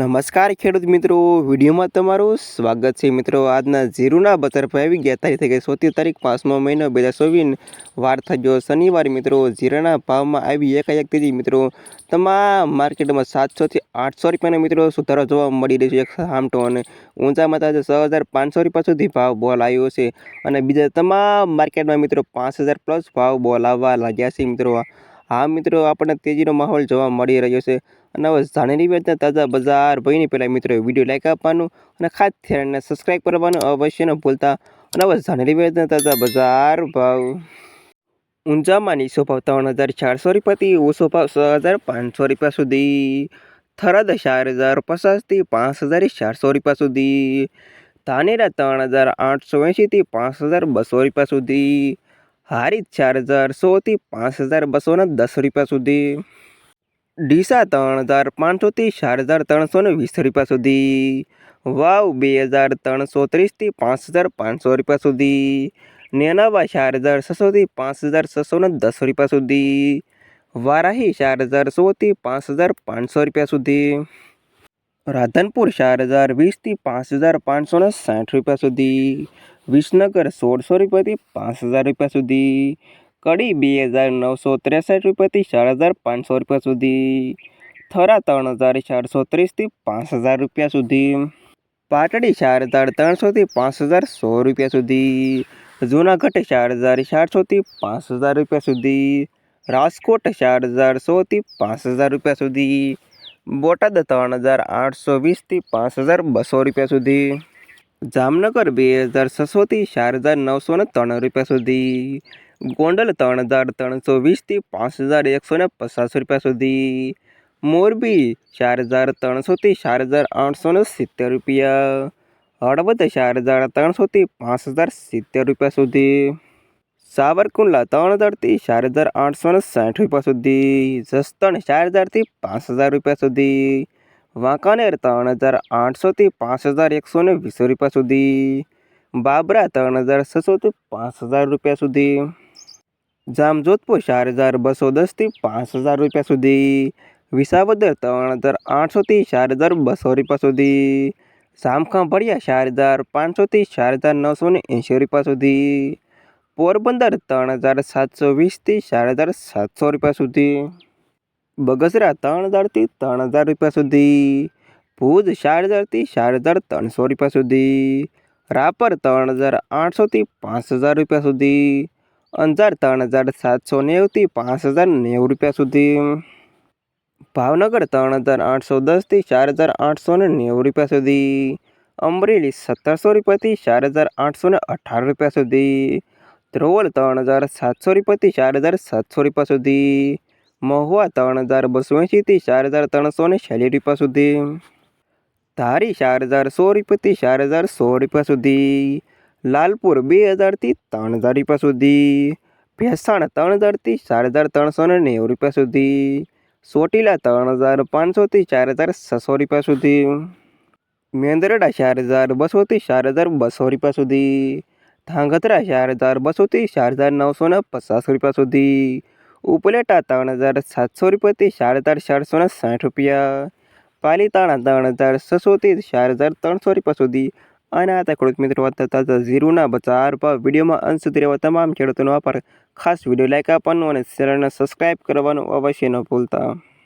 નમસ્કાર ખેડૂત મિત્રો વિડીયોમાં તમારું સ્વાગત છે મિત્રો આજના જીરુના બજાર ભાવ આવી ગયા તારીખ થઈ ગઈ સોતી તારીખ પાંચમો મહિનો બે હજાર ચોવીસ વાર ગયો શનિવાર મિત્રો જીરાના ભાવમાં આવી એકાએક તેથી મિત્રો તમામ માર્કેટમાં સાતસોથી આઠસો રૂપિયાના મિત્રો સુધારો જોવા મળી રહ્યો છે એક સામટો અને ઊંચામાં તાજે છ હજાર પાંચસો રૂપિયા સુધી ભાવ બોલ આવ્યો છે અને બીજા તમામ માર્કેટમાં મિત્રો પાંચ હજાર પ્લસ ભાવ બોલ આવવા લાગ્યા છે મિત્રો હા મિત્રો આપણને તેજીનો માહોલ જોવા મળી રહ્યો છે અને હવે જાણેલી વેચના તાજા બજાર ભાઈની પહેલાં મિત્રો વિડીયો લાઈક આપવાનું અને ખાસ થઈને સબસ્ક્રાઈબ કરવાનું અવશ્ય ન ભૂલતા અને હવે જાણેલી વેચના તાજા બજાર ભાવ ઊંઝામાં નીચો ભાવ ત્રણ હજાર ચારસો રૂપિયાથી ઓછો ભાવ છ હજાર પાંચસો રૂપિયા સુધી થરાદ ચાર હજાર પચાસથી પાંચ હજાર ચારસો રૂપિયા સુધી ધાનેરા ત્રણ હજાર આઠસો એંશીથી પાંચ હજાર બસો રૂપિયા સુધી हारित चार्जर सौ थी पांच हज़ार बसो दस रुपया सुधी डीसा तरह हज़ार पाँच सौ थी चार हज़ार त्रो वीस रुपया सुधी वाव बे हज़ार तर सौ तीस थी पांच हज़ार पाँच सौ रुपया सुधी नैनावा चार हज़ार छसो थी पांच हज़ार छसो दस रुपया सुधी वाराही चार हज़ार सौ थी पांच हज़ार पाँच सौ रुपया सुधी राधनपुर चार हज़ार वीस थी पांच हज़ार पाँच सौ साठ रुपया सुधी विष्णगर 1600 रुपये प्रति 5000 रुपये સુધી કડી 2963 પ્રતિ 4500 રૂપિયા સુધી થરા 3430 થી 5000 રૂપિયા સુધી પાટડી 4330 થી 5100 રૂપિયા સુધી જૂનાગઢ 4600 થી 5000 રૂપિયા સુધી રાજકોટ 4300 થી 5000 રૂપિયા સુધી બોટાદ 820 થી 5200 રૂપિયા સુધી जामनगर बे हज़ार सौ थी चार हज़ार नौ सौ तरह रुपया सुधी गोडल तर हज़ार तर सौ वीस थी पांच हज़ार एक सौ पचास रुपया सुधी मोरबी चार हज़ार तर सौ थी चार हज़ार आठ सौ सित्तेर रुपया हड़वद चार हज़ार तर सौ थी पांच हज़ार सित्तेर रुपया सुधी सावरकुंडला तर हज़ार थी चार हज़ार आठ सौ साठ रुपया सुधी जसतण चार हज़ार थी पांच हज़ार रुपया सुधी वाँकाने तरह आठ सौ पांच हज़ार एक सौ वीस रुपया सुधी बाबरा तरह हज़ार छ सौ पांच हज़ार रुपया सुधी जामजोधपुर चार हज़ार बसो दस थी पांच हज़ार रुपया सुधी विसावदर तर हज़ार आठ सौ चार हज़ार बसो रुपया सुधी सामखा बढ़िया चार हज़ार पाँच सौ चार हज़ार नौ सौ ऐसी रुपया सुधी पोरबंदर तरह हज़ार सात सौ वीस चार हज़ार सात सौ रुपया सुधी બગસરા ત્રણ હજારથી ત્રણ હજાર રૂપિયા સુધી ભુજ ચાર હજારથી ચાર હજાર ત્રણસો રૂપિયા સુધી રાપર ત્રણ હજાર આઠસોથી પાંચ હજાર રૂપિયા સુધી અંજાર ત્રણ હજાર સાતસો નેવુંથી પાંચ હજાર નેવું રૂપિયા સુધી ભાવનગર ત્રણ હજાર આઠસો દસથી ચાર હજાર આઠસો ને નેવું રૂપિયા સુધી અમરેલી સત્તરસો રૂપિયાથી ચાર હજાર આઠસો ને અઢાર રૂપિયા સુધી ધ્રોલ ત્રણ હજાર સાતસો રૂપિયાથી ચાર હજાર સાતસો રૂપિયા સુધી महुआ तरह हज़ार बसवी थी चार हज़ार तरह सौ छली रुपया सुधी धारी चार हज़ार सौ रुपये थी चार हज़ार सौ रुपया सुधी लालपुर बे हज़ार थी तरह हज़ार रुपया सुधी भेसाण तरह हज़ार थी चार हज़ार तरह सौ नेव रुपया सुधी सोटीला तरह हज़ार पाँच सौ थी चार हज़ार सौ रुपया सुधी मेंदरडा चार हज़ार बसो थी चार हज़ार बसो रुपया सुधी धांगध्रा चार हज़ार बसो थी चार हज़ार नौ सौ पचास रुपया सुधी ઉપલેટા ત્રણ હજાર સાતસો રૂપિયાથી ચાર હજાર ચારસોને સાઠ રૂપિયા પાલીતાણા ત્રણ હજાર છસોથી ચાર હજાર ત્રણસો રૂપિયા સુધી અને આ ખેડૂત મિત્રો થતા ઝીરુના બજાર પર વિડીયોમાં અંત સુધી રહેવા તમામ ખેડૂતોનો આભાર ખાસ વિડીયો લાઇક આપવાનું અને ચેનલને સબસ્ક્રાઈબ કરવાનું અવશ્ય ન ભૂલતા